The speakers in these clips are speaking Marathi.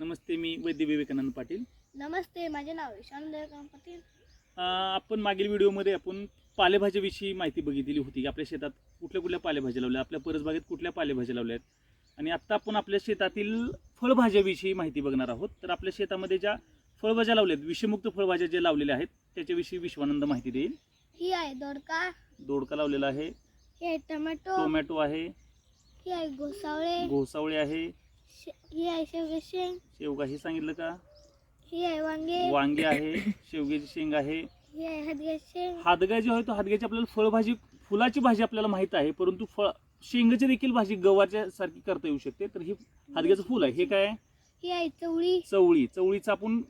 नमस्ते मी वैद्य विवेकानंद पाटील. नमस्ते माझे नाव ईशान दयाकांत पाटील. अं, आपण मागील व्हिडिओमध्ये आपण पालेभाज्याविषयी माहिती बघितलेली होती की आपल्या शेतात कुठल्या कुठल्या पालेभाज्या लावल्या आपल्या परसबागेत कुठल्या पालेभाज्या लावल्या आहेत आणि आत्ता आपण आपल्या शेतातील फळभाज्याविषयी माहिती बघणार आहोत. तर आपल्या शेतामध्ये ज्या फळभाज्या लावल्यात विषमुक्त फळभाज्या ज्या लावलेल्या आहेत त्याच्याविषयी विश्वानंद माहिती देईल. ही आहे दोडका. दोडका लावलेला आहे. ही आहे टोमॅटो. टोमॅटो आहे. ही आहे घोसावळे घोसावळे आहे. ही आहे शेवगे शेंग. शेवगा हे सांगितलं का? ही आहे वांगे. वांगे आहे शेवग्याची शेंग आहे. ही आहे हदगे शेंग. हादगा जो आहे तो हादग्याची आपल्याला फळभाजी फुलाची भाजी आपल्याला माहीत आहे परंतु फळ शेंगाची देखील भाजी गव्हाच्या सारखी करता येऊ शकते. तर ही हादग्याचं फुल आहे. हे काय आहे? ही आहे चवळी. चवळी. चवळीचं आपण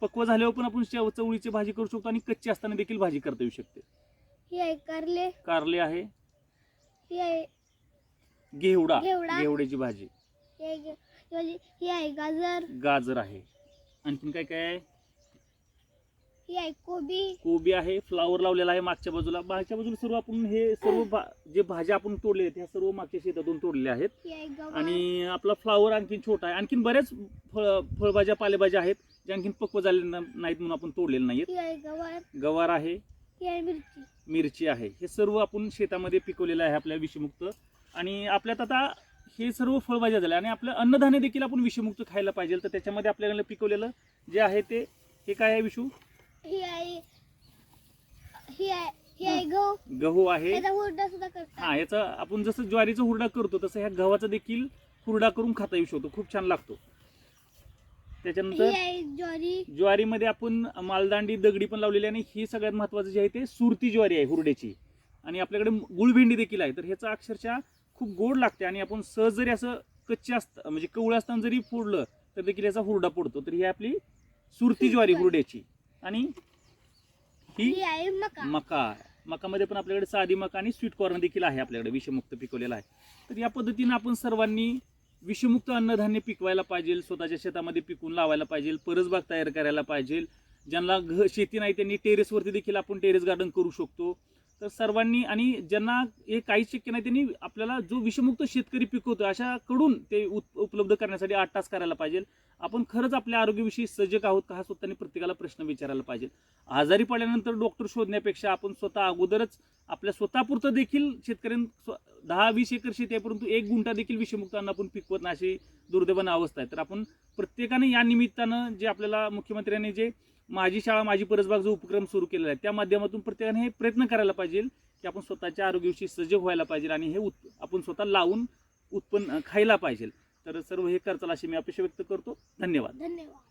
पक्व झाल्यावर पण आपण शेव- चवळीची भाजी करू शकतो आणि कच्ची असताना देखील भाजी करता येऊ शकते. ही आहे कारले. कारले आहे. ही आहे घेवडा. घेवडा. घेवड्याची भाजी. ही आहे गे- ही आहे- गाजर. गाजर आहे. आणखीन काय काय आहे? ही आहे कोबी. कोबी आहे फ्लावर लावलेला आहे मागच्या बाजूला. मागच्या बाजूला सर्व आपण हे सर्व भा- जे भाज्या आपण तोडले आहेत ह्या सर्व मागच्या शेतातून तोडलेल्या आहेत. ही आहे गवार आणि आपला फ्लावर आणखीन छोटा आहे. आणखीन बऱ्याच फळ फळभाज्या पालेभाज्या आहेत ज्या आणखीन पक्व झालेल्या नाहीत म्हणून आपण तोडलेल्या नाहीत ही आहे गवार. गवार आहे. ही आहे मिरची. मिरची आहे. हे सर्व आपण शेतामध्ये पिकवलेलं आहे आपल्या विषमुक्त. आणि आपल्यात आता हे सर्व फळभाज्या झाल्या. आणि आपलं अन्नधान्य देखील आपण विषमुक्त खायला पाहिजे. तर त्याच्यामध्ये आपल्याला पिकवलेलं जे आहे ते हे काय आहे विषू? ही आहे ही आहे ही आहे गहू. गहू आहे. त्याचा हुरडा सुद्धा हा याचा आपण जसं ज्वारीचा हुरडा करतो तसं ह्या गव्हाचा देखील हुरडा करून खाता येऊ शकतो खूप छान लागतो. ही त्याच्यानंतर आहे ज्वारी. ज्वारीमध्ये आपण मालदांडी दगडी पण लावलेली आहे. आणि ही सगळ्यात महत्वाचं जे आहे ते सुरती ज्वारी आहे हुरड्याची. आणि आपल्याकडे गुळभेंडी देखील आहे. तर ह्याचं अक्षरशः खूप गोड लागते आणि आपण सहज जरी असं कच्चे असतं म्हणजे कवळं असताना जरी फोडलं तर देखील याचा हुरडा पडतो. तर ही आपली सुरती ज्वारी हुरड्याची. आणि ही आहे मका. मका. मकामध्ये पण आपल्याकडे साधी मका आणि स्वीट कॉर्न देखील आहे आपल्याकडे विषमुक्त पिकवलेला आहे. तर या पद्धतीनं आपण सर्वांनी विषमुक्त अन्नधान्य पिकवायला पाहिजे स्वतःच्या शेतामध्ये पिकून लावायला पाहिजे परसबाग तयार करायला पाहिजे. ज्यांना घ शेती नाही त्यांनी टेरेसवरती देखील आपण टेरेस गार्डन करू शकतो. तर सर्वांनी आणि ज्यांना हे काहीच शक्य नाही त्यांनी आपल्याला जो विषमुक्त शेतकरी पिकवतो अशाकडून ते उप उपलब्ध करण्यासाठी आठ तास करायला पाहिजे. आपण खरंच आपल्या आरोग्याविषयी सजग आहोत का हा स्वतःने प्रत्येकाला प्रश्न विचारायला पाहिजे. आजारी पडल्यानंतर डॉक्टर शोधण्यापेक्षा आपण स्वतः अगोदरच आपल्या स्वतःपुरतं देखील शेतकऱ्यां स्व- दहा वीस एकर शेती आहे परंतु एक गुंठा देखील विषमुक्त अन्न आपण पिकवत नाही अशी दुर्दैवानं अवस्था आहे. तर आपण प्रत्येकाने या निमित्तानं जे आपल्याला मुख्यमंत्र्यांनी जे माझी शाळा माझी परसबाग जो उपक्रम सुरू केलेला आहे त्या माध्यमातून प्रत्येकाने हे प्रयत्न करायला पाहिजे की आपण स्वतःच्या आरोग्याविषयी सजग व्हायला पाहिजे आणि हे उत् आपण स्वतः लावून उत्पन्न खायला पाहिजे. तर सर्व हे करताल अशी मी अपेक्षा व्यक्त करतो. धन्यवाद. धन्यवाद.